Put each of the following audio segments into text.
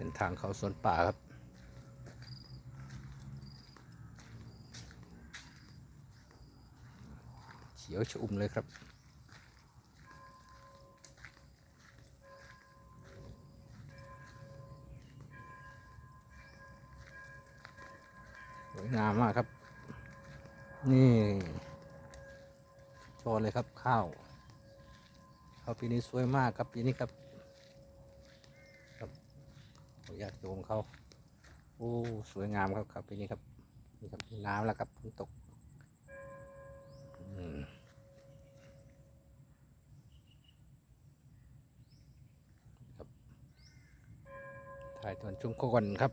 เส้นทางเขาสวนป่าครับ เขียวชอุ่มเลยครับสวยงามมากครับ นี่ชว์เลยครับข้าวข้าวปีนี้สวยมากครับปีนี้ครับ ออยากโยมเขาโอ้สวยงามครับครับปีนี้ครับนี่ครับน้ำแล้วครับฝนตกครับถ่ายตอนช่วงก่อนครับ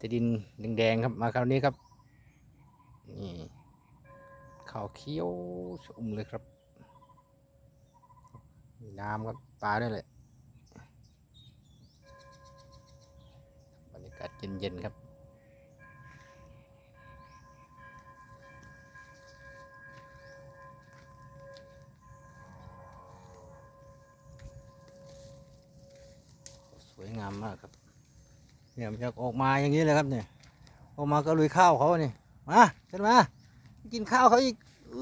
จะดินแดงๆครับมาคราวนี้ครับนี่ขาวเขียวชุ่มเลยครับมีน้ำครับปลาด้วยแหละบรรยากาศ เย็นๆครับสวยงามมากครับเนี่ยมันจะออกมาอย่างนี้เลยครับเนี่ยออกมาก็ลุยข้าวเขาเนี่ยมาขึ้นมากินข้าวเขาอีกอ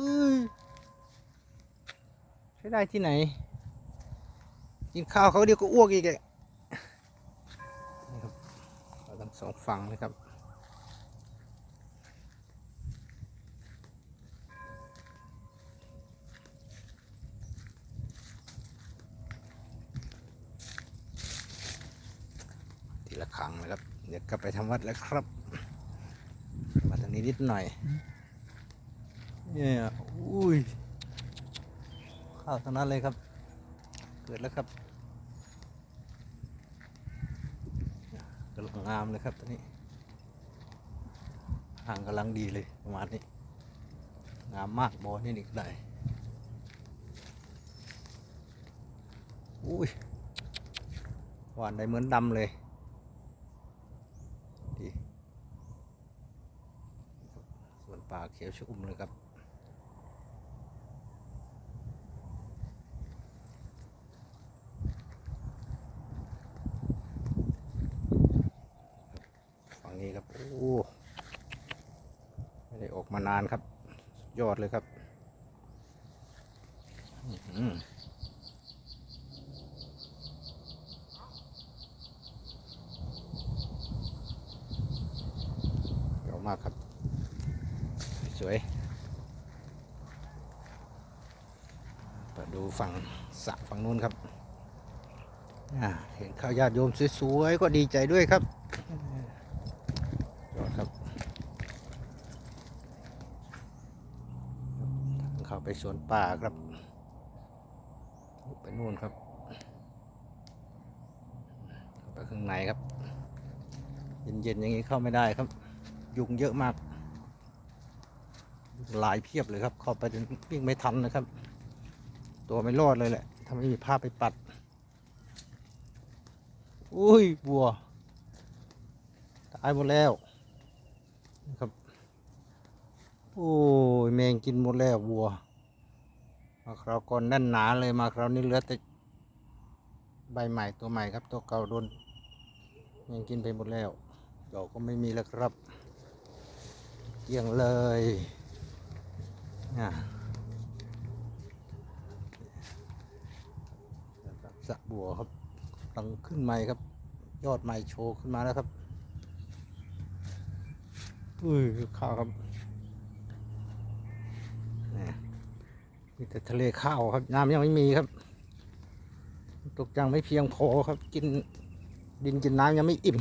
ใช้ได้ที่ไหน กินข้าวเขาเดี๋ยวก็อ้วกอีกอะนี่ สองฝั่งเลยครับ ทีละครั้งนะครับ เดี๋ยวกลับไปทำวัดแล้วครับ มาทางนี้นิดหน่อย เนี่ย อุ้ย ข้าวทั้งนั้นเลยครับ เกิดแล้วครับำลังงามเลยครับตอนนี้ห่างกำลังดีเลยประมาณนี้งามมากบอนี่นี่ก็ได้อุ้ยหวานได้เหมือนดำเลยดีส่วนป่าเขียวชุ่มเลยครับ ฝั่งนี้ครับ โอ้ ไม่ได้ออกมานานครับสุดยอดเลยครับอื้อหือเดี๋ยวมากครับ สวยไปดูฝั่งสระฝั่งนู้นครับอ่าเห็นข้าวญาติโยมสวยๆ ก็ดีใจด้วยครับ ยอดครับทาง เข้าไปสวนป่าครับ ไปนู่นครับไปข้างในครับ เย็นๆอย่างนี้เข้าไม่ได้ครับ ยุงเยอะมาก หลายเพียบเลยครับ เข้าไปจนวิ่งไม่ทันนะครับ ตัวไม่รอดเลยแหละถ้าไม่มีผ้าไปปัดอุ้ยบัวตายหมดแล้วครับ โอ้ยแมงกินหมดแล้ววัว มาคราวก่อนแน่นหนาเลยมาคราวนี้เหลือแต่ใบใหม่ตัวใหม่ครับ ตัวเก่าโดนแมงกินไปหมดแล้วดอกก็ไม่มีแล้วครับเกลี้ยงเลยอะสระบัวครับตังขึ้นใหม่ครับ ยอดใหม่โชว์ขึ้นมาแล้วครับอุ้ยข้าวครับนี่ มีแต่ทะเลข้าวครับ น้ำยังไม่มีครับ ตกจังไม่เพียงพอครับ กินดินกินน้ำยังไม่อิ่ม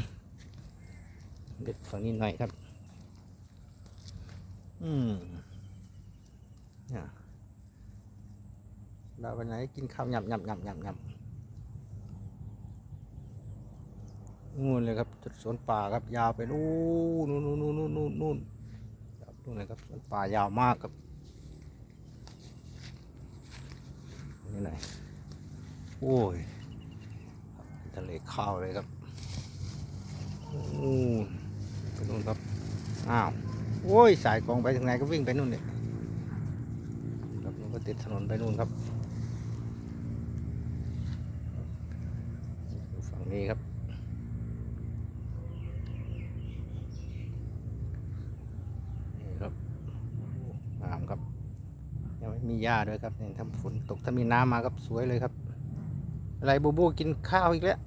เด็ดฝั่งนี้หน่อยครับ อืมเนี่ยเราวันไหนกินข้าวหยับหยับหยับหยับหยับนู่นเลยครับจุดสวนป่าครับยาวไปนู่นนู่นนู่นนู่นนู่นนู่นนู่นครับนู่นเลยครับสวนป่ายาวมากครับ โอ้ยทะเลข้าวเลยครับโอ้ไปนู่นครับ อ้าว โอ้ย สายกองไปทางไหนก็วิ่งไปนู่นเนี่ยครับมันก็ติดถนนไปนู่นครับฝั่งนี้ครับนี่ครับงามครับยังไม่มีหญ้าด้วยครับเนี่ยทำฝนตกถ้ามีน้ำมาครับสวยเลยครับ ไรบูบูกินข้าวอีกแล้ว